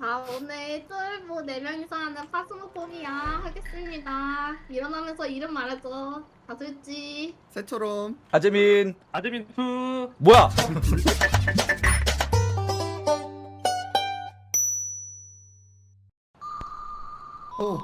자 오늘 쫄보 4명이서 하는 파스모포비아 하겠습니다. 일어나면서 이름 말해줘. 다솔지. 새처럼 아재민. 아드민 후 뭐야? 어.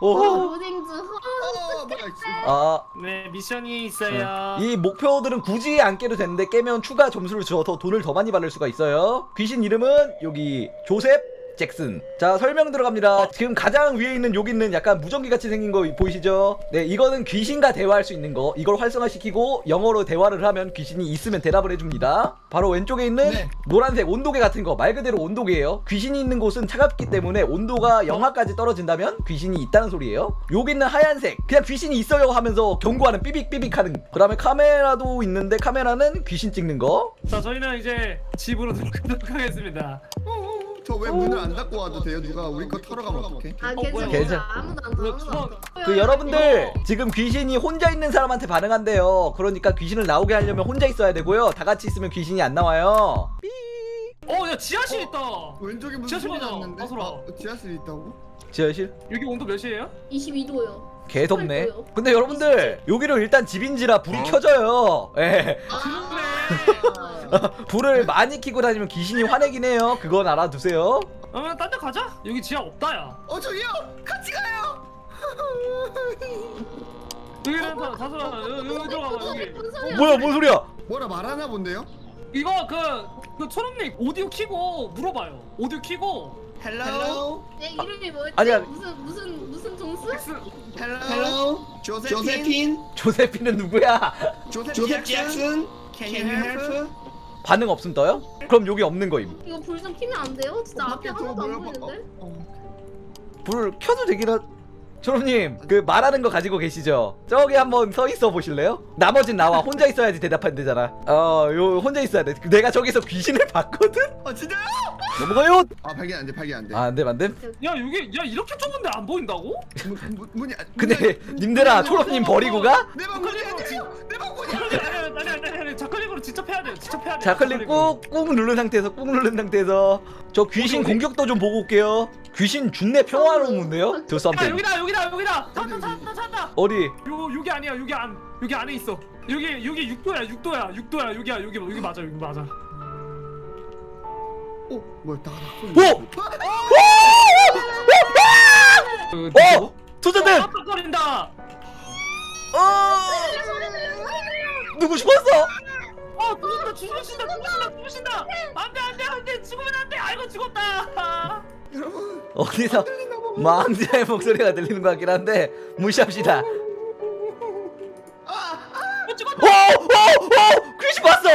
오. 로딩즈 허어 뭐야 씨. 아, 네 미션이 있어요. 이 목표들은 굳이 안 깨도 되는데 깨면 추가 점수를 줘서 돈을 더 많이 받을 수가 있어요. 귀신 이름은 여기 조셉 잭슨. 자, 설명 들어갑니다. 지금 가장 위에 있는 여기 있는 약간 무전기 같이 생긴 거 보이시죠? 네, 이거는 귀신과 대화할 수 있는 거. 이걸 활성화시키고 영어로 대화를 하면 귀신이 있으면 대답을 해줍니다. 바로 왼쪽에 있는 네. 노란색 온도계 같은 거 말 그대로 온도계예요. 귀신이 있는 곳은 차갑기 때문에 온도가 영하까지 떨어진다면 귀신이 있다는 소리예요. 여기 있는 하얀색 그냥 귀신이 있어요 하면서 경고하는 삐빅삐빅 하는. 그 다음에 카메라도 있는데 카메라는 귀신 찍는 거. 자 저희는 이제 집으로 들어가도록 하겠습니다. 저 왜 문을 안 닫고 와도 돼요? 누가 우리 거 털어 가면 어떡해? 아 뭐야, 괜찮아 괜찮아. 아무도 안 돼, 아무도 안 돼. 그 여러분들 지금 귀신이 혼자 있는 사람한테 반응한대요. 그러니까 귀신을 나오게 하려면 혼자 있어야 되고요. 다 같이 있으면 귀신이 안 나와요. 어야 지하실 있다. 왼쪽에 무슨 지하실 소리. 났는데? 가소라. 어, 지하실이 있다고? 지하실? 여기 온도 몇이에요? 22도요 개 덥네. 헐도요. 근데 여러분들 여기는 일단 집인지라 불이 켜져요. 예. 그래. 불을 많이 켜고 다니면 귀신이 화내긴 해요. 그건 알아두세요. 그러면 딴데 가자. 여기 지하 없다 야. 어 저기요! 같이 가요! 여기는 다 다솔아 여기, 여기 들어가봐 여기. 무슨 소리야 뭐야, 뭔 소리야? 뭐라 말하나 본데요? 이거 그 그 초록님 오디오 키고 물어봐요. 오디오 키고 헬로 내 이름이 뭐였지? 아니야. 무슨 무슨 무슨 종수? 엑스 헬로 조세핀 조세피는 누구야? 조셉 잭슨 Can you help? 반응 없음 떠요? 그럼 여기 없는 거임. 이거 불좀 키면 안 돼요? 진짜 앞에 밖에 저거 하나도 안? 보이는데? 어, 불 켜도 되긴 하... 초롬님 그 말하는 거 가지고 계시죠? 저기 한번 서 있어 보실래요? 나머진 나와 혼자 있어야지 대답하면 되잖아 어요 혼자 있어야 돼 내가 저기서 귀신을 봤거든? 어. 아 진짜요? 넘어가요! 아 발견 안돼 발견 안돼 아 안돼 안돼 야 여기 야 이렇게 좁은데 안 보인다고? 문, 문, 문이 안- 근데 문이 님들아 초롬님 버리고 가? 내 방 문이 아니에요! 내방 문이 아 직접 해야 돼요. 직접 해야 돼. 좌클릭 꾹꾹 누른 상태에서 꾹 누른 상태에서 저 귀신? 공격도 좀 보고 올게요 귀신 준내 평화로운데요? 저야 썸ething 여기다 여기다 여기다 찾다 찾다 찾다. 어디? 요 여기 아니야 여기 안 여기 안에 있어. 여기 여기 6도야 6도야 6도야 여기야 여기 여기 맞아 여기 맞아. 어? 뭐야 나가 오! 그, 어! 소자들! 깜빡거린다. 어! 누구 죽었어? 어 죽는다 죽으신다 죽으신다 죽으신다. 안돼 안돼 안돼 죽으면 안돼. 아이고 죽었다. 여러분 어디서 망자의 목소리가 들리는 것 같긴 한데 무시합시다 어, 죽었다. 오! 오! 오! 귀신 봤어!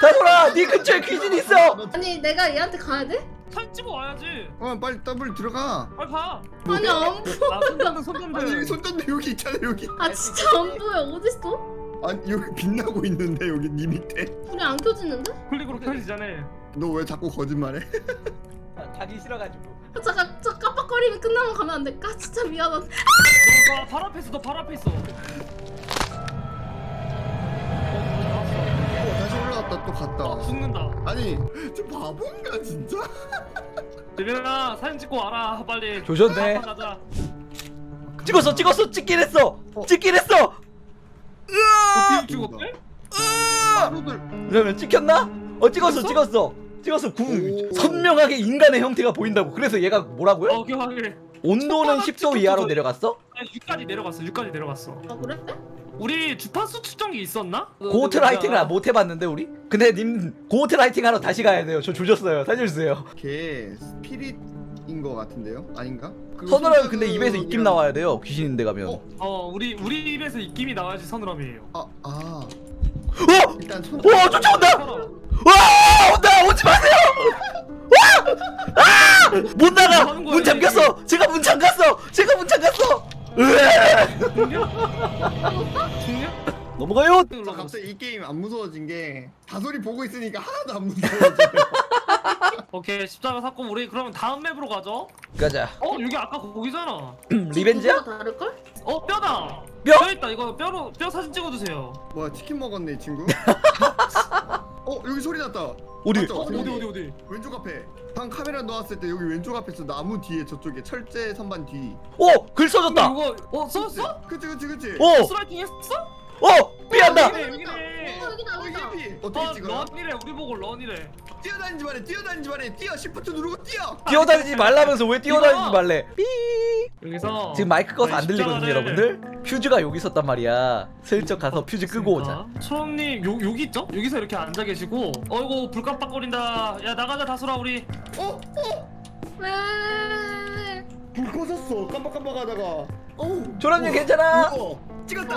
다솔아 네 근처에 귀신 있어! 아니 내가 얘한테 가야 돼? 사진 찍어 와야지. 어 빨리 더블 들어가 빨리 가. 아니 안 보여 아 아니 손전등 여기 있잖아 여기 아 진짜 안 보여 어딨어? 아니 여기 빛나고 있는데 여기 니 밑에 불이 안 켜지는데? 클릭으로 켜지잖아. 너왜 자꾸 거짓말해? 가기 싫어가지고 아, 잠깐 저 깜빡거리면 끝나면 가면 안 될까? 진짜 미안한데 너발 앞에 있어. 너발 앞에 있어. 어 다시 올라갔다 또 갔다 어 죽는다. 아니 저 바본가 진짜? 재민아 사진 찍고 와라 빨리. 조졌네. 가자. 찍었어 찍었어 찍긴 했어 찍긴 했어 어떻게 죽었대? 바보들 그러면 찍혔나? 어 찍었어 찍었어 찍었어 구 오. 선명하게 인간의 형태가 보인다고 그래서 얘가 뭐라고요? 어, 확인. 온도는 10도 이하로 내려갔어? 아니 6까지 내려갔어. 6까지 내려갔어. 아 그래? 우리 주파수 측정기 있었나? 고호트 라이팅을 못 해봤는데 우리? 근데 님 고호트 라이팅 하러 다시 가야 돼요 저 조졌어요 살려주세요 걔 스피릿 인거 같은데요? 아닌가? 서늘하면 근데 입에서 입김 나와야 돼요 귀신인데 가면 어? 어 우리 우리 입에서 입김이 나와야지 서늘함이에요. 아, 아 어! 일단 손 와 쫓아온다! 와 온다 오지 마세요! 와! 아! 못 나가 문 잠겼어 제가 문 잠갔어 제가 문 잠갔어 으에! 죽냐? 넘어가요 저 갑자기 이 게임 안 무서워진 게 다솔이 보고 있으니까 하나도 안 무서워져요 오케이 십자가 샀고 우리 그러면 다음 맵으로 가죠. 가자 어 여기 아까 거기잖아. 리벤지야? 구조가 다를걸? 어 뼈다. 뼈? 뼈 있다 이거 뼈로 뼈 사진 찍어주세요. 뭐야 치킨 먹었네 이 친구? 어 여기 소리 났다. 어디? 맞죠? 어, 어디 어디 어디 왼쪽 앞에. 방 카메라 놓았을 때 여기 왼쪽 앞에서 나무 뒤에 저쪽에 철제 선반 뒤. 어! 글 써졌다! 이거 어 썼어? 그치 그치 그치. 어! 스라이팅 했어? 어! 삐한다! 여기네 여기네 어 여기다 어 여기다 EMP 어떻게 어 찍어요? 런이래 우리 보고 런이래 뛰어다니지 말해 뛰어다니지 말해 뛰어 시프트 누르고 뛰어. 뛰어다니지 말라면서 왜 뛰어다니지 말래? 삐! 여기서 지금 마이크 꺼서 안 들리거든요 여러분들 퓨즈가 여기 있었단 말이야 슬쩍 가서 퓨즈 끄고 오자 초롱님 요 여기 있죠? 여기서 이렇게 앉아 계시고 어이구 불 깜빡거린다 야 나가자 다솔아 우리 어? 어? 왜왜왜왜 불 꺼졌어 깜빡깜빡하다가. 어우. 조람님 괜찮아? 우와. 찍었다.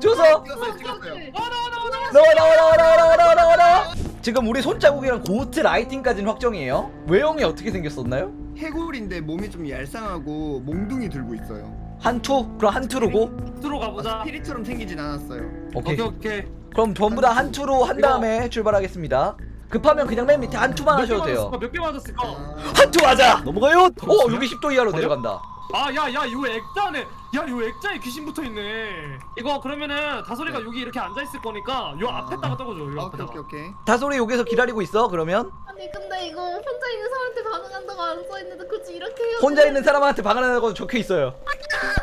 줘서 찍었어요 찍었어요. 아 나와 나와 나와 나와 나와 나와 나와 나와 나와 나와 나와 지금 우리 손자국이랑 고트 라이팅까지는 확정이에요 외형이 어떻게 생겼었나요? 해골인데 몸이 좀 얄쌍하고 몽둥이 들고 있어요. 한투? 그럼 한투로 고? 들어가 보자 스피릿처럼 생기진 않았어요. 오케이 오케이 오케이 그럼 전부 다 한투로 한 다음에 출발하겠습니다 급하면 그냥 맨 밑에 한투만 하셔도 돼요. 몇개 맞았을까? 아, 한투 하자! 넘어가요! 어 여기 10도 이하로 내려간다. 아 야 야 이거 액자네. 야 이거 액자에 귀신 붙어 있네. 이거 그러면은 다솔이가 여기 이렇게 앉아 있을 거니까 요 아. 앞에다가 떠줘요 요 오케이 앞에다가. 오케이 오케이. 다솔이 여기서 기다리고 있어 그러면? 아니 근데 이거 혼자 있는 사람한테 반응한다고 안 써있는데 굳이 이렇게 해요? 혼자 있는 사람한테 방한하는 적혀 있어요.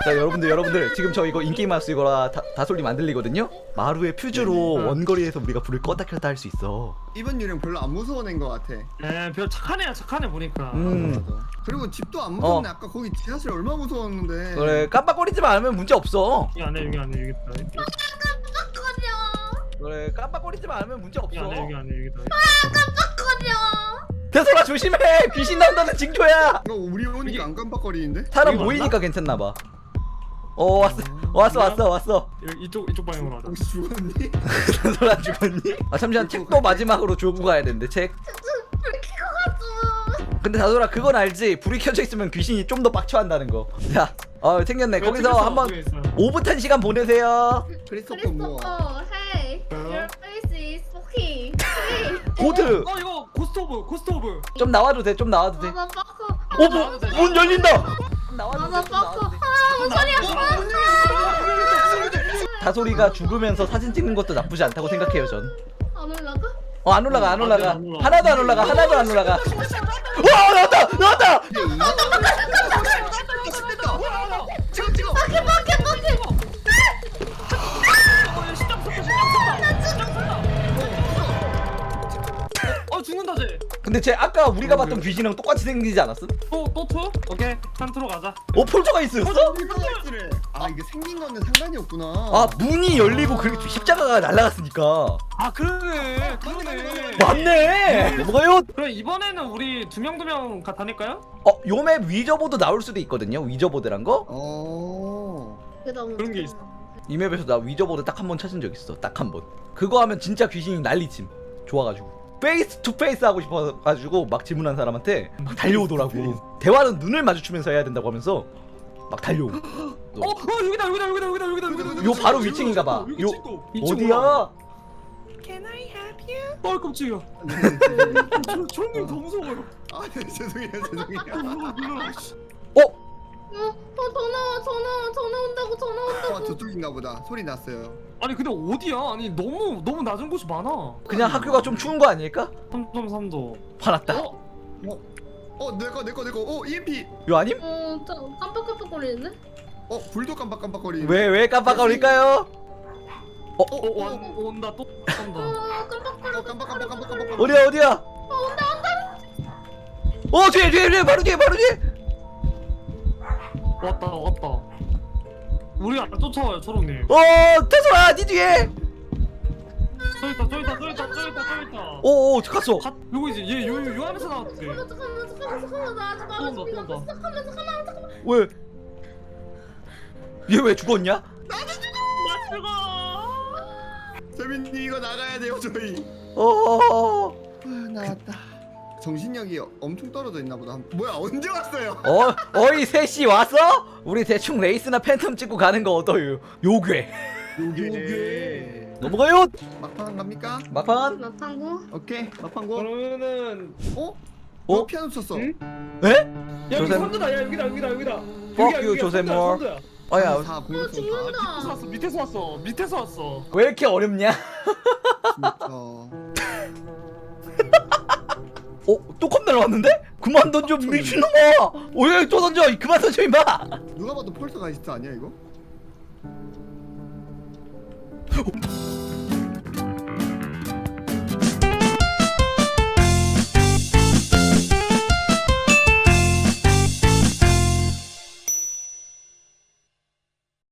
자 여러분들 여러분들 지금 저 이거 인게임 마스 이거라 다, 다솔님 안 들리거든요 마루의 퓨즈로 네. 원거리에서 우리가 불을 껐다 켰다 할 수 있어 이번 유령 별로 안 무서워낸 것 같아. 에별 착한 애야 착한 애 보니까 음. 맞아. 그리고 집도 안 무섭네. 아까 거기 지하실 얼마 무서웠는데. 그래 깜빡거리지만 않으면 문제 없어 여기 안에 여기 안에 여기 있다 여기 깜빡거려 그래 깜빡거리지만 않으면 문제 없어 안에 여기 안에 여기 있다 깜빡거려 대솔아 조심해 귀신 나온다는 징조야 이거 우리 오니까 안 깜빡거리는데? 사람 여기 모이니까 괜찮나 봐 어 왔어 왔어 왔어 왔어 여기 이쪽 이쪽 방향으로 하자 혹시 죽었니? 대솔아 죽었니? 아 잠시만 책도 마지막으로 주고 가야 되는데 책불 켜고 가줘 근데 다솔아 그건 알지 불이 켜져 있으면 귀신이 좀 더 빡쳐한다는 거자 어 생겼네 그래, 거기서 찍었어, 한번 있어. 오붓한 시간 보내세요 크리스토퍼 뭐? 크리스토퍼 hey 어? your face is smoky 고드 어 이거 고스트 오브 고스트 오브 좀 나와도 돼좀 나와도 돼 어, 문, 문 열린다! 나와도 돼, 좀 나와도 돼. 아 뭔 소리야 다솔이가 죽으면서 사진 찍는 것도 나쁘지 않다고 생각해요 전. 안 올라가? 어, 안 올라가, 안 올라가. 안 올라가. 하나도 안 올라가, 하나도 안 올라가. 와, 나왔다! 나왔다! 근데 쟤 아까 우리가 봤던 귀신이랑 똑같이 생기지 않았음? 또또 투? 오케이 산트로 가자 어, 폴터가 있었어? 아 이게 생긴 거는 상관이 없구나. 아, 문이 열리고 그 십자가가 날아갔으니까. 아 그러네 그러네 맞네! 넘어가요! 그럼 이번에는 우리 두 명 두 명 다닐까요? 어, 요 맵 위저보드 나올 수도 있거든요, 위저보드란 거? 어. 그런 게 있어. 이 맵에서 나 위저보드 딱 한 번 찾은 적 있어, 딱 한 번. 그거 하면 진짜 귀신이 난리침. 좋아가지고. 페이스 투 페이스 하고 싶어 가지고 막 질문한 사람한테 막 달려오더라고. 대화는 눈을 마주치면서 해야 된다고 하면서 막 달려오고. 어, 어 여기다 여기다 여기다 여기다 여기다 여기다 요 바로 위층인가 봐. 요 찍고. 이쪽 어디야? 올라가. 어 깜짝이야 저 초롱님 더 무서워요 아 네, 죄송해요 죄송해요. 어? 어, 어 전화 전화 전화 온다고 전화 온다고 아 저쪽인가 보다. 소리 났어요. 아니 근데 어디야? 아니 너무 너무 낮은 곳이 많아 그냥 학교가 좀 추운 거 아닐까? 3.3도 화났다. 어? 어 내 거 내 거 내 거. 어 EMP. 요 아님? 어, 저 깜빡깜빡 거리는데? 어 불도 깜빡깜빡거리네. 왜 왜 깜빡거릴까요? 어, 어, 어, 와, 온다 또 온다 어, 깜빡거려 어 깜빡깜빡깜빡깜빡. 어디야 어디야? 어, 온다 온다 어 뒤에 뒤에 뒤에 바로 뒤에 바로 뒤에. 왔다 왔다 우리 안 쫓아와요 초롱님 어 태소아 니 뒤에. 저 있다 저 있다 저 있다 저 있다 저 있다 오오 갔어. 가, 요거 이제 얘 요 요, 요 안에서 나왔지 잠깐만 잠깐만 잠깐만 잠깐만 나 아직 또 말하지 온다, 또마 온다. 잠깐만 잠깐만 잠깐만 왜? 얘 왜 죽었냐? 나 죽어 재민님 이거 나가야 돼요 저희. 어. 아, 나왔다. 정신력이 엄청 떨어져 있나 보다. 뭐야 언제 왔어요? 어 어이 셋이 왔어? 우리 대충 레이스나 팬텀 찍고 가는 거 어떠요? 요괴. 요게. 넘어가요. 막판 갑니까? 막판. 나 탕구 오케이 막판고. 그러면은 어? 어? 어? 피아노 쳤어. 응? 에? 야 여기 조셉- 선두다 야 여기다 여기다 여기다 Fuck you, 조셉 모어. 어야 사어 공격성 죽는다 밑에서 왔어 밑에서 왔어 밑에서 왔어 왜 이렇게 어렵냐? 진짜. 어? 또컵 날아왔는데? 그만 던져 미친놈아 오예 또 던져 그만 던져 임마 누가 봐도 폴터가이스트 아니야 이거?